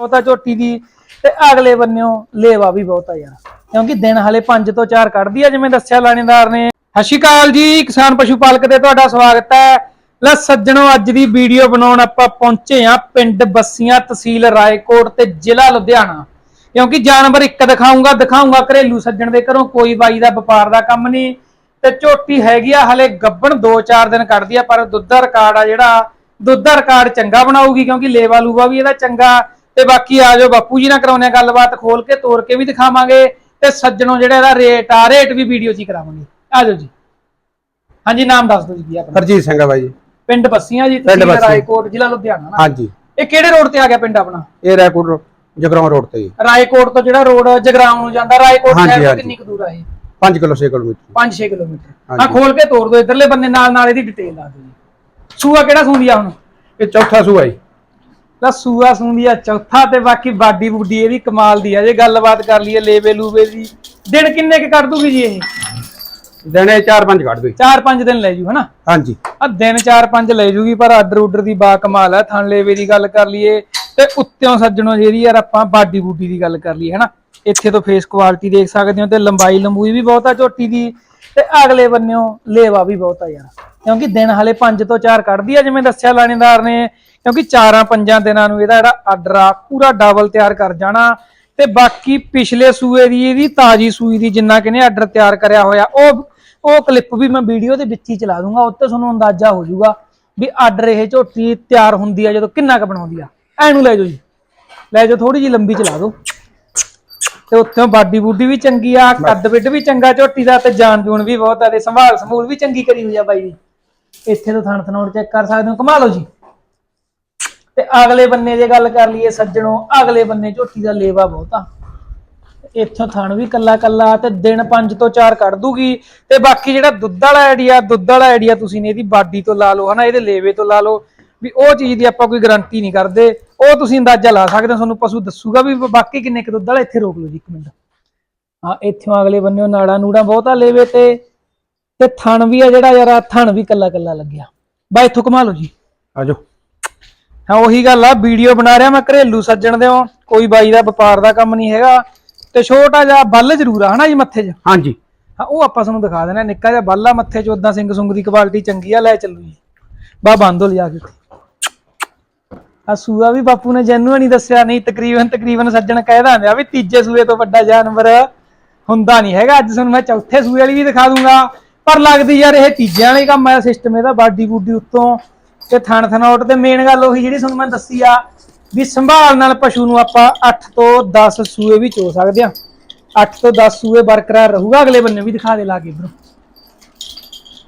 ਬਹੁਤਾ ਝੋਟੀ ਦੀ, ਤੇ ਅਗਲੇ ਬੰਨਿਓ ਲੇਵਾ ਵੀ ਬਹੁਤਾ ਯਾਰ। ਕਿਉਂਕਿ ਦਿਨ ਹਲੇ 5 ਤੋਂ 4 ਕੱਢਦੀ ਆ, ਜਿਵੇਂ ਦੱਸਿਆ ਲਾਣੇਦਾਰ ਨੇ। ਸਤਿ ਸ਼੍ਰੀ ਅਕਾਲ ਜੀ, ਕਿਸਾਨ ਪਸ਼ੂ ਪਾਲਕ ਤੇ ਤੁਹਾਡਾ ਸਵਾਗਤ ਹੈ। ਲੈ ਸੱਜਣੋ, ਅੱਜ ਦੀ ਵੀਡੀਓ ਬਣਾਉਣ ਆਪਾਂ ਪਹੁੰਚੇ ਆ ਪਿੰਡ ਬੱਸੀਆਂ ਤਹਿਸੀਲ ਰਾਏਕੋਟ ਤੇ ਜ਼ਿਲ੍ਹਾ ਲੁਧਿਆਣਾ। ਕਿਉਂਕਿ ਜਾਨਵਰ ਇੱਕ ਦਿਖਾਉਂਗਾ ਦਿਖਾਉਂਗਾ ਘਰੇਲੂ ਸੱਜਣ ਦੇ ਘਰੋਂ, ਕੋਈ ਬਾਈ ਦਾ ਵਪਾਰ ਦਾ ਕੰਮ ਨਹੀਂ। ਤੇ ਝੋਟੀ ਹੈਗੀ ਆ, ਹਲੇ ਗੱਬਣ 2-4 ਦਿਨ ਕੱਢਦੀ ਆ, ਪਰ ਦੁੱਧ ਦਾ ਰਿਕਾਰਡ ਆ ਜਿਹੜਾ, ਦੁੱਧ ਦਾ ਰਿਕਾਰਡ ਚੰਗਾ ਬਣਾਊਗੀ, ਕਿਉਂਕਿ ਲੇਵਾ ਲੂਵਾ ਵੀ ਇਹਦਾ ਚੰਗਾ। ਤੇ ਬਾਕੀ ਆ ਜਾਓ ਬਾਪੂ ਜੀ ਨਾਲ ਕਰਾਉਣੇ ਗੱਲਬਾਤ ਖੋਲ ਕੇ ਤੋੜ ਕੇ ਵੀ ਦਿਖਾਵਾਂਗੇ ਤੇ ਸੱਜਣੋ ਜਿਹੜਾ ਇਹਦਾ ਰੇਟ ਆ ਰੇਟ ਵੀ ਵੀਡੀਓ 'ਚ ਹੀ ਕਰਾਵਾਂਗੇ। ਆ ਜਾਓ ਜੀ। ਹਾਂਜੀ ਨਾਮ ਦੱਸ ਦਿਓ ਜੀ ਆਪਣਾ? ਹਰਜੀਤ ਸਿੰਘ ਆ ਬਾਈ ਜੀ। ਪਿੰਡ ਬੱਸੀਆਂ ਜੀ ਤਹਿਸੀਲ ਬੱਸੀਆਂ। ਰਾਏਕੋਟ ਜ਼ਿਲ੍ਹਾ ਲੁਧਿਆਣਾ ਨਾ? ਹਾਂਜੀ। ਇਹ ਕਿਹੜੇ ਰੋਡ ਤੇ ਆ ਗਿਆ ਪਿੰਡ ਆਪਣਾ? ਇਹ ਰੈਕੋਰਡ ਜਗਰਾਉਂ ਰੋਡ ਤੇ ਜੀ। ਰਾਏਕੋਟ ਤੋਂ ਜਿਹੜਾ ਰੋਡ ਜਗਰਾਉਂ ਨੂੰ ਜਾਂਦਾ ਰਾਏਕੋਟ ਹਾਂਜੀ, ਸ਼ਹਿਰ ਤੋਂ ਹਾਂਜੀ। ਕਿੰਨੀ ਕੁ ਦੂਰ ਆ ਇਹ? 5 ਕਿਲੋ 6 ਕਿਲੋਮੀਟਰ। 5-6 ਕਿਲੋਮੀਟਰ। ਹਾਂ ਹਾਂਜੀ। ਖੋਲ ਕੇ ਤੋੜ ਦਿਓ ਇਧਰਲੇ ਬੰਨੇ ਨਾਲ ਨਾਲ ਇਹਦੀ ਡਿਟੇਲ ਲਾ ਦਿਓ ਜੀ। ਸੂਆ ਕਿਹੜਾ ਸੂੰਦੀ ਆ ਹੁਣ? ਇਹ ਚੌਥਾ ਸੂਆ ਜੀ। ਲਾ ਸੂਆ ਸੂੰਦੀ ਆ ਚੌਥਾ ਤੇ ਬਾਕੀ ਬਾਡੀ ਬੁੱਡੀ ਇਹਦੀ ਕਮਾਲ ਦੀ ਆ। ਜੇ ਗੱਲਬਾਤ ਕਰ ਲਈਏ ਲੇਵੇ ਲੂਵੇ ਦੀ ਦਿਨ ਕਿੰਨੇ ਕ ਕੱਢ ਦੂਗੀ ਜੀ ਇਹ? ਦਿਨੇ 4-5 ਕੱਢ ਦੋ 4-5 ਦਿਨ ਲੈ ਜੂ ਹਨਾ? ਹਾਂਜੀ। ਆ ਦਿਨ 4-5 ਲੈ ਜੂਗੀ ਪਰ ਆਰਡਰ ਉਡਰ ਦੀ ਬਾ ਕਮਾਲ ਹੈ ਥਣ ਲੇਵੇ ਦੀ ਗੱਲ ਕਰ ਲਈਏ ਤੇ ਉੱਤਿਓਂ ਸੱਜਣੋ ਜਿਹੜੀ ਯਾਰ ਆਪਾਂ ਬਾਡੀ ਬੂਡੀ ਦੀ ਗੱਲ ਕਰ ਲਈਏ ਹਨਾ? ਇੱਥੇ ਤੋਂ ਫੇਸ ਕੁਆਲਿਟੀ ਦੇਖ ਸਕਦੇ ਹੋ ਤੇ ਲੰਬਾਈ ਲੰਬੂਈ ਵੀ ਬਹੁਤ ਆ ਝੋਟੀ ਦੀ ਤੇ ਅਗਲੇ ਬੰਨਿਓ ਲੇਵਾ ਵੀ ਬਹੁਤ ਆ ਯਾਰ। ਕਿਉਂਕਿ ਦਿਨ ਹਲੇ 5 ਤੋਂ 4 ਕੱਢਦੀ ਆ ਜਿਵੇਂ ਦੱਸਿਆ ਲਾਣੇਦਾਰ ਨੇ ਕਿਉਂਕਿ 4-5 ਦਿਨਾਂ ਨੂੰ ਇਹਦਾ ਜਿਹੜਾ ਆਰਡਰ ਆ, ਪੂਰਾ ਡਬਲ ਤਿਆਰ ਕਰ ਜਾਣਾ। ਤੇ ਬਾਕੀ ਪਿਛਲੇ ਸੂਏ ਦੀ ਇਹਦੀ, ਤਾਜੀ ਸੂਈ ਦੀ ਜਿੰਨਾ ਕਿਨੇ ਆਰਡਰ ਤਿਆਰ ਕਰਿਆ ਹੋਇਆ, ਉਹ ਉਹ ਕਲਿੱਪ ਵੀ ਮੈਂ ਵੀਡੀਓ ਦੇ ਵਿੱਚ ਹੀ ਚਲਾ ਦੂੰਗਾ ਉੱਤੇ ਤੁਹਾਨੂੰ ਅੰਦਾਜ਼ਾ ਹੋ ਜਾਊਗਾ ਵੀ ਆਰਡਰ ਇਹ ਝੋਟੀ ਤਿਆਰ ਹੁੰਦੀ ਆ ਜਦੋਂ ਕਿੰਨਾ ਕ ਬਣਾਉਂਦੀ ਆ। ਐਨੂੰ ਲੈ ਜਾਓ ਜੀ। ਲੈ ਜਾਓ ਥੋੜੀ ਜੀ ਲੰਬੀ ਚਲਾ ਦਿਓ। ਤੇ ਉੱਥੇ ਬਾਡੀ ਬੂਡੀ ਵੀ ਚੰਗੀ ਆ, ਕੱਦ ਵਿੱਡ ਵੀ ਚੰਗਾ ਝੋਟੀ ਦਾ, ਤੇ ਜਾਨ ਜੂਨ ਵੀ ਬਹੁਤ ਆ, ਤੇ ਸੰਭਾਲ ਸੰਭੂਲ ਵੀ ਚੰਗੀ ਕਰੀ ਹੋਈ ਆ ਬਾਈ ਜੀ ਇੱਥੇ ਤੋਂ ਥਣ ਥਣੋੜ ਚੈੱਕ ਕਰ ਸਕਦੇ ਹੋ। ਕਮਾ ਲਓ ਜੀ। ਅਗਲੇ ਬੰਨੇ ਜੇ ਗੱਲ ਕਰ ਲਈਏ ਸੱਜਣੋ, ਅਗਲੇ ਬੰਨੇ ਝੋਟੀ ਦਾ ਲੇਵਾ ਬਹੁਤ। ਇੱਥੋਂ ਥਣ ਵੀ ਕੱਲਾ ਕੱਲਾ ਤੇ ਦਿਨ 5 ਤੋਂ 4 ਕੱਢ ਦੂਗੀ। ਤੇ ਬਾਕੀ ਜਿਹੜਾ ਦੁੱਧ ਵਾਲਾ ਆਈਡੀਆ ਦੁੱਧ ਵਾਲਾ ਆਈਡੀਆ ਤੁਸੀਂ ਨੇ ਇਹਦੀ ਬਾਡੀ ਤੋਂ ਲਾ ਲਓ, ਹਨਾ, ਇਹਦੇ ਲੇਵੇ ਤੋਂ ਲਾ ਲਓ, ਵੀ ਉਹ ਚੀਜ਼ ਦੀ ਆਪਾਂ ਕੋਈ ਗਾਰੰਟੀ ਨਹੀਂ ਕਰਦੇ। ਉਹ ਤੁਸੀਂ ਅੰਦਾਜ਼ਾ ਲਾ ਸਕਦੇ ਹੋ, ਤੁਹਾਨੂੰ ਪਸ਼ੂ ਦੱਸੂਗਾ ਵੀ ਬਾਕੀ ਕਿੰਨੇ ਕੁ ਦੁੱਧ ਵਾਲਾ ਇੱਥੇ ਰੋਕ ਲਓ ਜੀ ਇੱਕ ਮਿੰਟ। ਹਾਂ, ਇੱਥੋਂ ਅਗਲੇ ਬੰਨਿਓ ਨਾੜਾ ਨੂੜਾ ਬਹੁਤਾ ਲੇਵੇ ਤੇ ਤੇ ਥਣ ਵੀ ਆ ਜਿਹੜਾ ਯਾਰ ਥਣ ਵੀ ਕੱਲਾ ਕੱਲਾ ਲੱਗਿਆ। ਬਾ, ਇੱਥੋਂ ਕਮਾ ਲਓ ਜੀ। ਆਜੋ ਹਾਂ ਉਹੀ ਗੱਲ ਆ ਵੀਡੀਓ ਬਣਾ ਰਿਹਾ ਮੈਂ ਘਰੇਲੂ ਸੱਜਣ ਦਿਓ ਕੋਈ ਬਾਈ ਦਾ ਵਪਾਰ ਦਾ ਕੰਮ ਨਹੀਂ ਹੈਗਾ ਤੇ ਛੋਟਾ ਜਿਹਾ ਬੱਲ ਜ਼ਰੂਰ ਆ ਹਨਾ ਜੀ ਮੱਥੇ 'ਚ? ਹਾਂਜੀ। ਹਾਂ ਉਹ ਆਪਾਂ ਤੁਹਾਨੂੰ ਦਿਖਾ ਦੇਣਾ ਨਿੱਕਾ ਜਿਹਾ ਬੱਲ ਆ ਮੱਥੇ 'ਚ ਉਦਾਂ ਸਿੰਘ ਸੁੰਗ ਦੀ ਕੁਆਲਿਟੀ ਚੰਗੀ ਆ ਲੈ ਚੱਲੂ ਜੀ। ਬਾ ਬੰਦ ਹੋ ਲਿਆ ਕੇ ਆ ਸੂਆ ਵੀ ਬਾਪੂ ਨੇ ਜੈਨੂਅਨ ਹੀ ਦੱਸਿਆ ਨਹੀਂ ਤਕਰੀਬਨ ਤਕਰੀਬਨ ਸੱਜਣ ਕਹਿਦਾ ਹੁੰਦੇ ਆ ਵੀ ਤੀਜੇ ਸੂਏ ਤੋਂ ਵੱਡਾ ਜਾਨਵਰ ਹੁੰਦਾ ਨਹੀਂ ਹੈਗਾ। ਅੱਜ ਤੁਹਾਨੂੰ ਮੈਂ ਚੌਥੇ ਸੂਏ ਵਾਲੀ ਵੀ ਦਿਖਾ ਦੂੰਗਾ ਪਰ ਲੱਗਦੀ ਯਾਰ ਇਹ ਤੀਜਿਆਂ ਵਾਲੇ ਕੰਮ ਆ ਸਿਸਟਮ ਇਹਦਾ ਬਾਡੀ ਬੂਡੀ ਉੱਤੋਂ। ਤੇ ਥਣ ਥਣਾਉਟ ਤੇ ਮੇਨ ਗੱਲ ਉਹੀ ਜਿਹੜੀ ਤੁਹਾਨੂੰ ਮੈਂ ਦੱਸੀ ਆ ਵੀ ਸੰਭਾਲ ਨਾਲ ਪਸ਼ੂ ਨੂੰ ਆਪਾਂ 8 ਤੋਂ 10 ਸੂਏ ਵੀ ਚੋ ਸਕਦੇ ਆ। 8 ਤੋਂ 10 ਸੂਏ ਬਰਕਰਾਰ ਰਹੂਗਾ ਅਗਲੇ ਬੰਨੇ ਵੀ ਦਿਖਾ ਦੇ ਲਾ ਕੇ ਇਧਰੋਂ।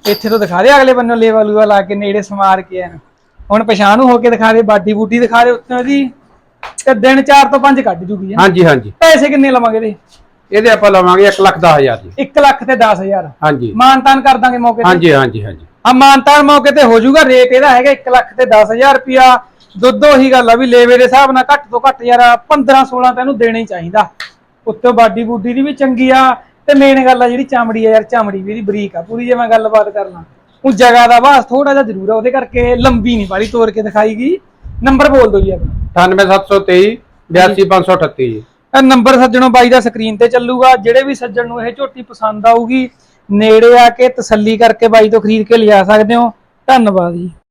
ਇੱਥੇ ਤੋਂ ਦਿਖਾ ਦੇ ਅਗਲੇ ਬੰਨੇ ਲੇਵਾ ਲੂਆ ਲਾ ਕੇ ਨੇੜੇ ਸਮਾਰ ਕੇ ਐਨ। ਹੁਣ ਪਛਾਣ ਨੂੰ ਹੋ ਕੇ ਦਿਖਾ ਦੇ ਬਾਡੀ ਬੂਟੀ ਦਿਖਾ ਦੇ ਉੱਤੇ ਉਹਦੀ ਤੇ ਦਿਨ 4 ਤੋਂ 5 ਕੱਢ ਜੂਗੀ ਹਾਂਜੀ ਹਾਂਜੀ। ਪੈਸੇ ਕਿੰਨੇ ਲਵਾਂਗੇ ਇਹਦੇ? ਇਹਦੇ ਆਪਾਂ ਲਵਾਂਗੇ 1 ਲੱਖ 10000 ਜੀ। 1 ਲੱਖ ਤੇ 10000 ਹਾਂਜੀ। ਮਾਨਤਾਨ ਕਰ ਦਾਂਗੇ ਮੌਕੇ ਤੇ। ਹਾਂਜੀ ਹਾਂਜੀ ਹਾਂਜੀ। ਆ ਮਾਨਤਾਨ ਮੌਕੇ ਤੇ ਹੋ ਜਾਊਗਾ ਰੇਟ ਇਹਦਾ ਹੈਗਾ 1 ਲੱਖ ਤੇ 10000 ਰੁਪਿਆ ਦੁੱਧ ਉਹੀ ਗੱਲ ਆ ਵੀ ਲੇਵੇ ਦੇ ਹਿਸਾਬ ਨਾਲ ਘੱਟ ਤੋਂ ਘੱਟ ਯਾਰ 15 16 ਤੈਨੂੰ ਦੇਣਾ ਹੀ ਚਾਹੀਦਾ। ਉੱਤੇ ਬਾਡੀ ਬੂਡੀ ਦੀ ਵੀ ਚੰਗੀ ਆ ਤੇ ਮੇਨ ਗੱਲ ਆ ਜਿਹੜੀ ਚਮੜੀ ਆ ਯਾਰ ਚਮੜੀ ਵੀ ਇਹਦੀ ਬਰੀਕ ਆ। ਪੂਰੀ ਜੇ ਮੈਂ ਗੱਲਬਾਤ ਕਰਨਾ ਉਹ ਜਗ੍ਹਾ ਦਾ ਬਾਸ ਥੋੜਾ ਜਿਹਾ ਜ਼ਰੂਰ ਆ ਉਹਦੇ ਕਰਕੇ ਲੰਬੀ ਨਹੀਂ ਵਾਲੀ ਤੋੜ ਕੇ ਦਿਖਾਈ ਗਈ ਨੰਬਰ ਬੋਲ ਦਿਓ ਜੀ ਆਪਣਾ। 98723 82538 ਜੀ। ਇਹ ਨੰਬਰ ਸੱਜਣੋ ਬਾਈ ਦਾ ਸਕਰੀਨ ਤੇ ਚੱਲੂਗਾ ਜਿਹੜੇ ਵੀ ਸੱਜਣ ਨੂੰ ਇਹ ਝੋਟੀ ਪਸੰਦ ਆਊਗੀ ਨੇੜੇ ਆ ਕੇ ਤਸੱਲੀ ਕਰਕੇ ਬਾਈ ਤੋਂ ਖਰੀਦ ਕੇ ਲਿਜਾ ਸਕਦੇ ਹੋ। ਧੰਨਵਾਦ ਜੀ।